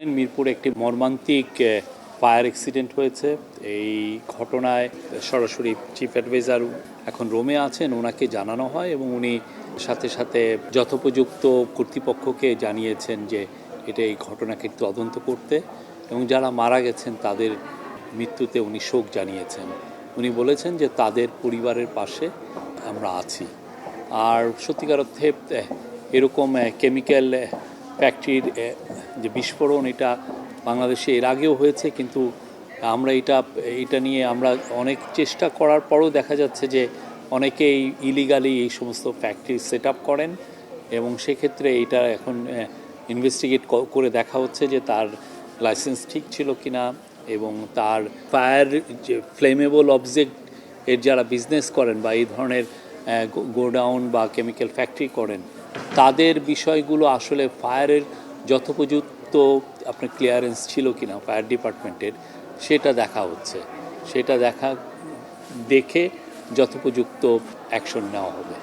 মিরপুরে একটি মর্মান্তিক ফায়ার অ্যাক্সিডেন্ট হয়েছে। এই ঘটনায় সরাসরি চিফ অ্যাডভাইজার এখন রোমে আছেন ওনাকে জানানো হয় এবং উনি সাথে সাথে যথোপযুক্ত কর্তৃপক্ষকে জানিয়েছেন যে এটা এই ঘটনাকে তদন্ত করতে এবং যারা মারা গেছেন তাদের মৃত্যুতে উনি শোক জানিয়েছেন। উনি বলেছেন যে তাদের পরিবারের পাশে আমরা আছি। আর সত্যিকার অর্থে এরকম কেমিক্যাল ফ্যাক্টরির যে বিস্ফোরণ, এটা বাংলাদেশে এর আগেও হয়েছে, কিন্তু আমরা এটা এটা নিয়ে আমরা অনেক চেষ্টা করার পরও দেখা যাচ্ছে যে অনেকেই ইলিগালি এই সমস্ত ফ্যাক্টরি সেট আপ করেন এবং সেক্ষেত্রে এটা এখন ইনভেস্টিগেট করে দেখা হচ্ছে যে তার লাইসেন্স ঠিক ছিল কি না এবং তার ফায়ার যে ফ্লেমেবল অবজেক্ট এর যারা বিজনেস করেন বা এই ধরনের গোডাউন বা কেমিক্যাল ফ্যাক্টরি করেন তাদের বিষয়গুলো আসলে ফায়ারের যথোপযুক্ত আপনার ক্লিয়ারেন্স ছিল কি না ফায়ার ডিপার্টমেন্টের সেটা দেখা হচ্ছে। সেটা দেখা, দেখে যথোপযুক্ত অ্যাকশন নেওয়া হবে।